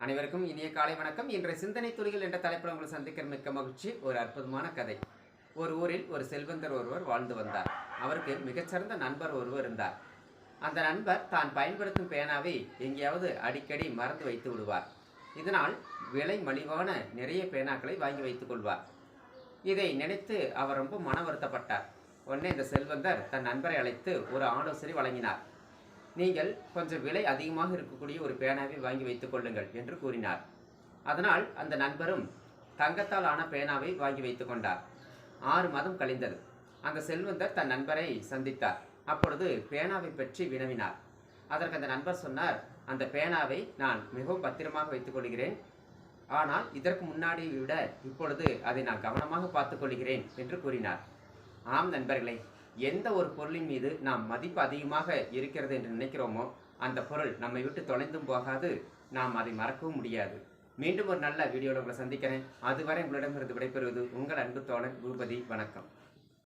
அனைவருக்கும் இனிய காலை வணக்கம். இன்றைய சிந்தனை துளிகள் என்ற தலைப்பில் உங்களை சந்திக்கிற மிக்க மகிழ்ச்சி. ஒரு அற்புதமான கதை. ஒரு ஊரில் ஒரு செல்வந்தர் ஒருவர் வாழ்ந்து வந்தார். அவருக்கு மிகச்சிறந்த நண்பர் ஒருவர் இருந்தார். அந்த நண்பர் தான் பயன்படுத்தும் பேனாவை எங்கேயாவது அடிக்கடி மறந்து வைத்து விடுவார். இதனால் விலை மலிவான நிறைய பேனாக்களை வாங்கி வைத்துக் கொள்வார். இதை நினைத்து அவர் ரொம்ப மன வருத்தப்பட்டார் உடனே இந்த செல்வந்தர் தன் நண்பரை அழைத்து ஒரு ஆலோசனை வழங்கினார். நீங்கள் கொஞ்சம் விலை அதிகமாக இருக்கக்கூடிய ஒரு பேனாவை வாங்கி வைத்துக் கொள்ளுங்கள் என்று கூறினார். அதனால் அந்த நண்பரும் தங்கத்தால் ஆன பேனாவை வாங்கி வைத்துக் கொண்டார். ஆறு மாதம் கழிந்தது. அந்த செல்வந்தர் தன் நண்பரை சந்தித்தார். அப்பொழுது பேனாவை பற்றி வினவினார். அதற்கு அந்த நண்பர் சொன்னார் அந்த பேனாவை நான் மிகவும் பத்திரமாக வைத்துக் கொள்கிறேன். ஆனால் இதற்கு முன்னாடி விட இப்பொழுது அதை நான் கவனமாக பார்த்துக் கொள்கிறேன் என்று கூறினார். ஆம் நண்பர்களே எந்த ஒரு பொருளின் மீது நாம் மதிப்பு அதிகமாக இருக்கிறது என்று நினைக்கிறோமோ அந்த பொருள் நம்மை விட்டு தொலைந்தும் போகாது. நாம் அதை மறக்கவும் முடியாது. மீண்டும் ஒரு நல்ல வீடியோவில் உங்களை சந்திக்கிறேன். அதுவரை உங்களிடமிருந்து விடைபெறுவது உங்கள் அன்பு தோழன் பூபதி வணக்கம்.